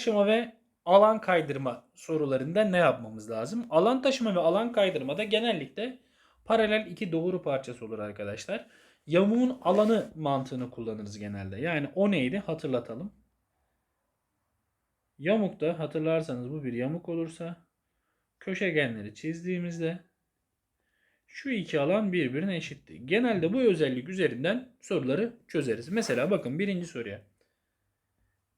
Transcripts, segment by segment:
taşıma ve alan kaydırma sorularında ne yapmamız lazım? Alan taşıma ve alan kaydırmada genellikle paralel iki doğru parçası olur arkadaşlar. Yamuğun alanı mantığını kullanırız genelde. Yani o neydi? Hatırlatalım. Yamukta hatırlarsanız bu bir yamuk olursa köşegenleri çizdiğimizde şu iki alan birbirine eşitti. Genelde bu özellik üzerinden soruları çözeriz. Mesela bakın birinci soruya.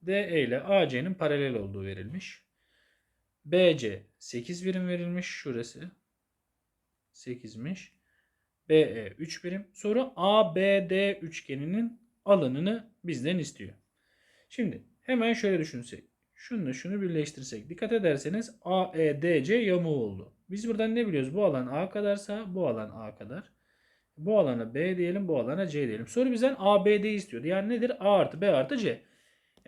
DE ile AC'nin paralel olduğu verilmiş. BC 8 birim verilmiş. Şurası 8'miş. BE 3 birim. Soru ABD üçgeninin alanını bizden istiyor. Şimdi hemen şöyle düşünsek. Şununla şunu birleştirsek. Dikkat ederseniz AEDC yamuğu oldu. Biz buradan ne biliyoruz? Bu alan A kadarsa bu alan A kadar. Bu alana B diyelim, bu alana C diyelim. Soru bizden ABD istiyordu. Yani nedir? A artı B artı C.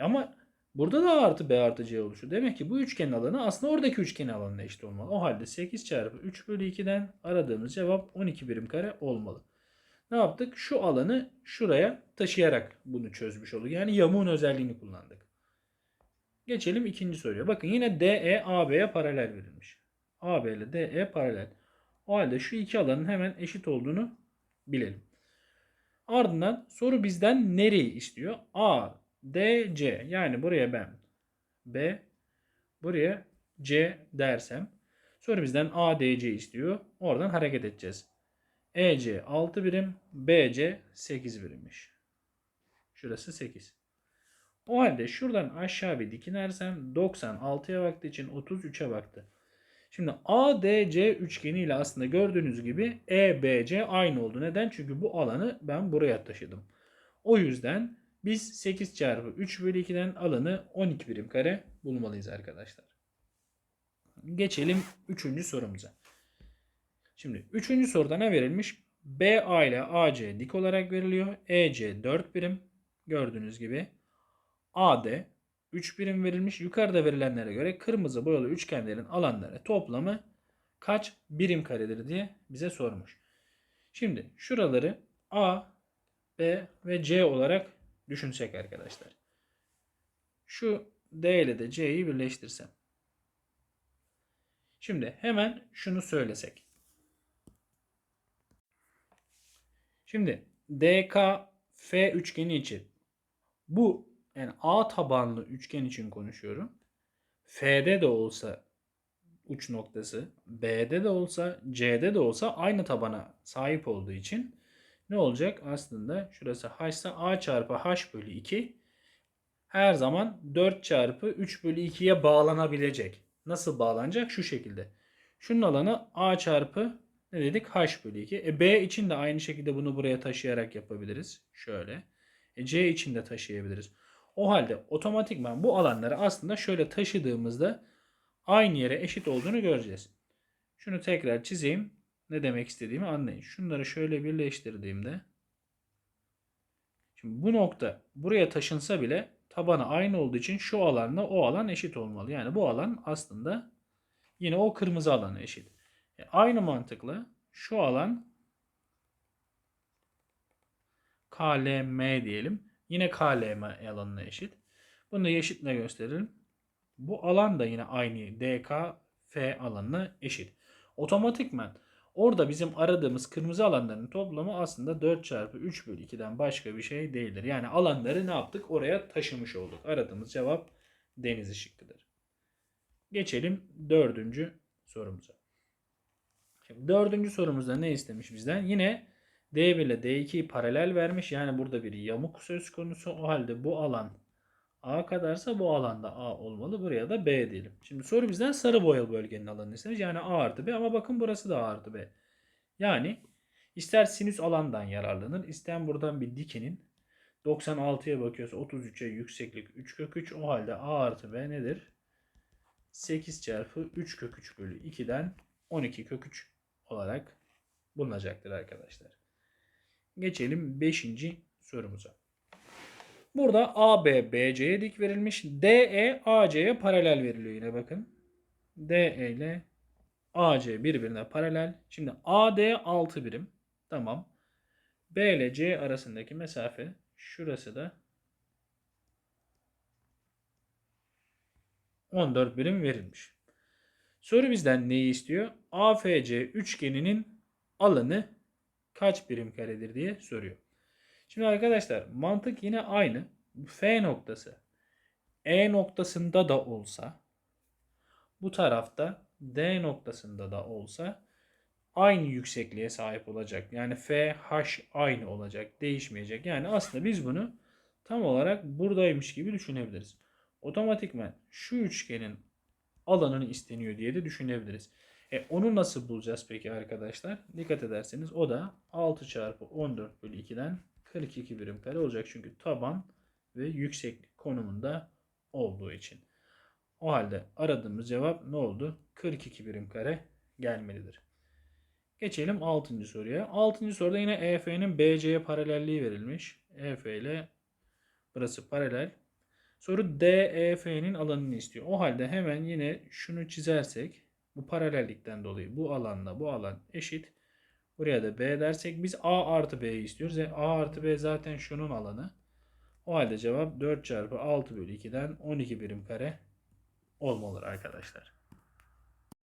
Ama burada da A artı B artı C oluşuyor. Demek ki bu üçgenin alanı aslında oradaki üçgenin alanına eşit olmalı. O halde 8 çarpı 3 bölü 2'den aradığımız cevap 12 birim kare olmalı. Ne yaptık? Şu alanı şuraya taşıyarak bunu çözmüş olduk. Yani yamuğun özelliğini kullandık. Geçelim ikinci soruya. Bakın yine DE AB'ye paralel verilmiş. AB ile DE paralel. O halde şu iki alanın hemen eşit olduğunu bilelim. Ardından soru bizden nereyi istiyor? A, D, C. Yani buraya ben B, buraya C dersem soru bizden A, D, C istiyor. Oradan hareket edeceğiz. EC 6 birim, BC 8 birimmiş. Şurası 8. O halde şuradan aşağı bir dikinersem 96'ya baktığı için 33'e baktı. Şimdi ADC üçgeni ile aslında gördüğünüz gibi EBC aynı oldu. Neden? Çünkü bu alanı ben buraya taşıdım. O yüzden biz 8 çarpı 3 bölü 2'den alanı 12 birim kare bulmalıyız arkadaşlar. Geçelim 3. sorumuza. Şimdi 3. soruda ne verilmiş? BA ile AC dik olarak veriliyor. EC 4 birim. Gördüğünüz gibi. AD 3 birim verilmiş. Yukarıda verilenlere göre kırmızı boyalı üçgenlerin alanları toplamı kaç birim karedir diye bize sormuş. Şimdi şuraları A, B ve C olarak düşünsek arkadaşlar. Şu D ile de C'yi birleştirsem. Şimdi hemen şunu söylesek. Şimdi DK F üçgeni için bu yani A tabanlı üçgen için konuşuyorum. F'de de olsa uç noktası, B'de de olsa, C'de de olsa aynı tabana sahip olduğu için ne olacak? Aslında şurası H ise A çarpı H bölü 2 her zaman 4 çarpı 3 bölü 2'ye bağlanabilecek. Nasıl bağlanacak? Şu şekilde. Şunun alanı A çarpı ne dedik? H bölü 2. E, B için de aynı şekilde bunu buraya taşıyarak yapabiliriz. Şöyle. E, C için de taşıyabiliriz. O halde otomatikman bu alanları aslında şöyle taşıdığımızda aynı yere eşit olduğunu göreceğiz. Şunu tekrar çizeyim. Ne demek istediğimi anlayın. Şunları şöyle birleştirdiğimde şimdi bu nokta buraya taşınsa bile tabanı aynı olduğu için şu alanla o alan eşit olmalı. Yani bu alan aslında yine o kırmızı alana eşit. E aynı mantıkla şu alan KLM diyelim. Yine KLM alanına eşit. Bunu da eşitle gösterelim. Bu alan da yine aynı DK F alanına eşit. Otomatikman orada bizim aradığımız kırmızı alanların toplamı aslında 4 çarpı 3 bölü 2'den başka bir şey değildir. Yani alanları ne yaptık? Oraya taşımış olduk. Aradığımız cevap deniz ışıklıdır. Geçelim dördüncü sorumuza. Şimdi dördüncü sorumuzda ne istemiş bizden? Yine D1 ile D2'yi paralel vermiş. Yani burada bir yamuk söz konusu. O halde bu alan A kadarsa bu alanda A olmalı. Buraya da B diyelim. Şimdi soru bizden sarı boyalı bölgenin alanını istemiş. Yani A artı B ama bakın burası da A artı B. Yani ister sinüs alandan yararlanır. ister buradan bir dikinin 96'ya bakıyorsa 33'e yükseklik 3 kök 3. O halde A artı B nedir? 8 çarpı 3 kök 3 bölü 2'den 12 kök 3 olarak bulunacaktır arkadaşlar. Geçelim 5. sorumuza. Burada AB BC'ye dik verilmiş. DE AC'ye paralel veriliyor yine bakın. DE ile AC birbirine paralel. Şimdi AD 6 birim. Tamam. B ile C arasındaki mesafe şurası da 14 birim verilmiş. Soru bizden neyi istiyor? AFC üçgeninin alanı kaç birim karedir diye soruyor. Şimdi arkadaşlar mantık yine aynı. F noktası E noktasında da olsa bu tarafta D noktasında da olsa aynı yüksekliğe sahip olacak. Yani FH aynı olacak. Değişmeyecek. Yani aslında biz bunu tam olarak buradaymış gibi düşünebiliriz. Otomatikman şu üçgenin alanını isteniyor diye de düşünebiliriz. E onu nasıl bulacağız peki arkadaşlar? Dikkat ederseniz o da 6 çarpı 14 bölü 2'den 42 birim kare olacak. Çünkü taban ve yükseklik konumunda olduğu için. O halde aradığımız cevap ne oldu? 42 birim kare gelmelidir. Geçelim 6. soruya. 6. soruda yine EF'nin BC'ye paralelliği verilmiş. EF ile burası paralel. Soru DEF'nin alanını istiyor. O halde hemen yine şunu çizersek bu paralellikten dolayı bu alanla bu alan eşit. Buraya da B dersek biz A artı B'yi istiyoruz. E, A artı B zaten şunun alanı. O halde cevap 4 çarpı 6 bölü 2'den 12 birim kare olmalıdır arkadaşlar.